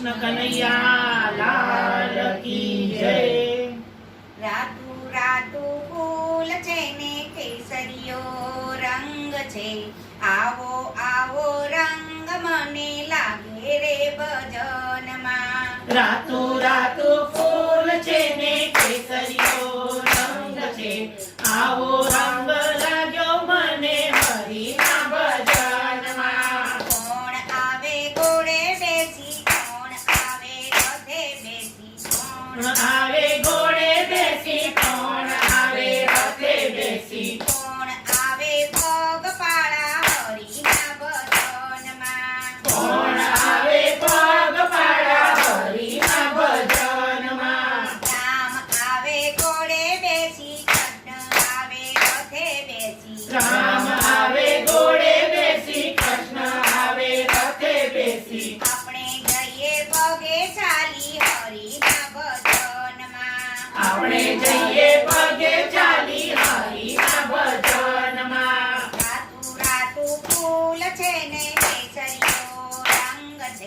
કૃષ્ણ કનૈયા લાલ કી જય. રાતુ રાતુ ફૂલ છે ને કેસરીયો રંગ છે. આવો આવો રંગ મને લાગે રે ભજનમાં રાતુ રાતુ ફૂલ છે ને કેસરીયો રંગ છે. આવો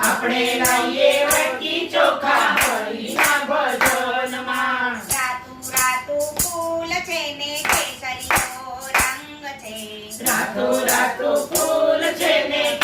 આપણે લાઈએ વાટકી ચોખા. હરીના ભજનમાં. રાતું રાતુ ફૂલ છે ને કેસરીનો રંગ છે. રાતું રાતું ફૂલ છે ને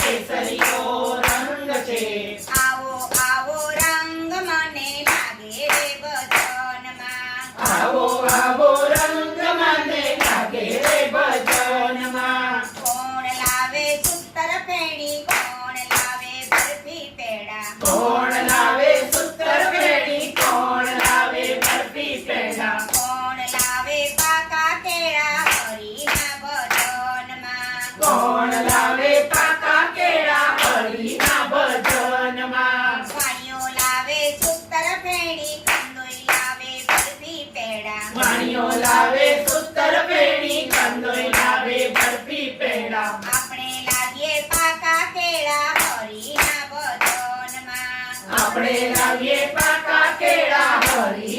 નો લાવે સુતર પેણી કાંદોય લાવે બરફી પેડા. આપણે લાગીએ પાકા કેળા હરીના બદનમાં. આપણે લાવીએ પાકા કેળા હરી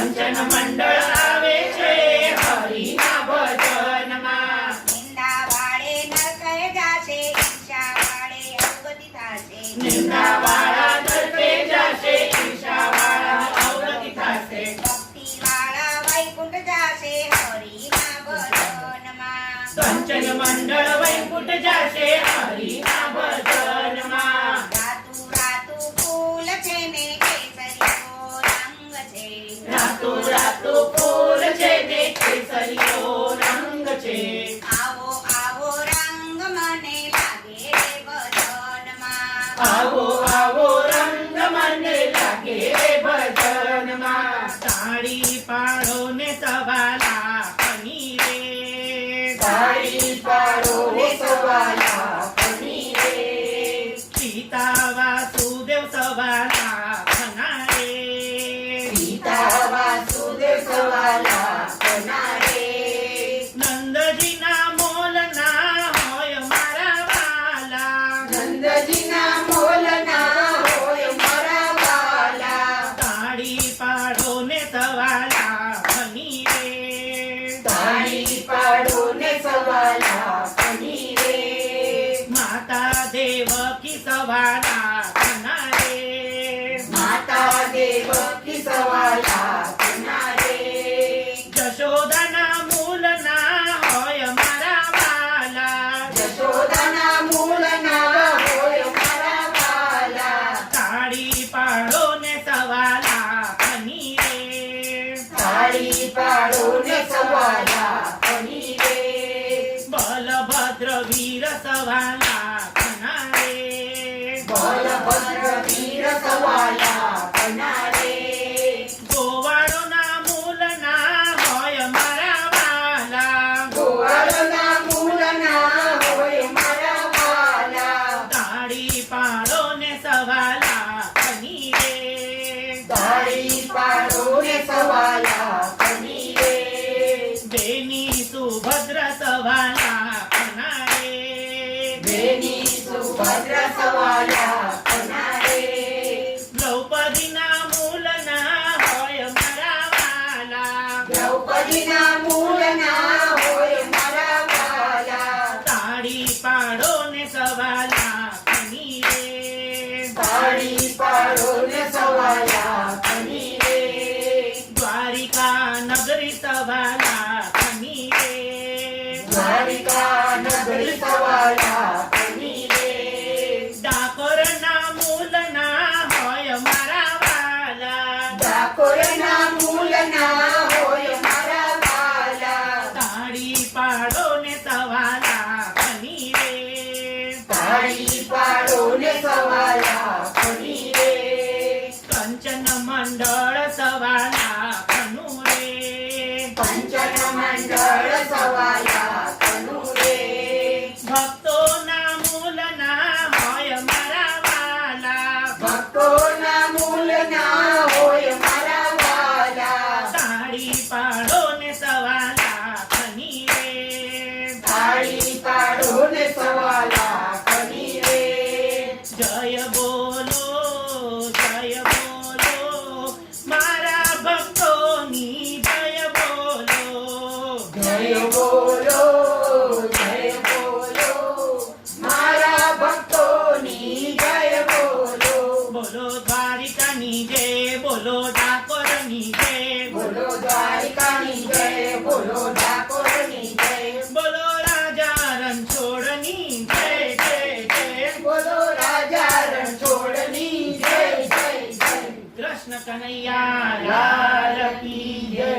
સંજન મંડળ આવે છે હરિના ભજનમાં નિંદા નરકે જાશે ઈર્ષા અવગતિ થાશે. નિંદા નરકે જાશે ઈર્ષા અવગતિ થાશે. ભક્તિ વાળા વૈકુંઠ જાશે હરિના ભજનમાં. સંજન મંડળ વૈકુંઠ જાશે હરિના પાડી પાડો સવાલા ફની રે હોય મારા વાલા નંદજી savannah. Done. ની જય બોલો દ્વારિકાની જય બોલો ડાકોરની જય બોલો રાજા રણછોડની જય જય જય. બોલો રાજા રણછોડની જય જય જય. કૃષ્ણ કનૈયા લાલ કી જય.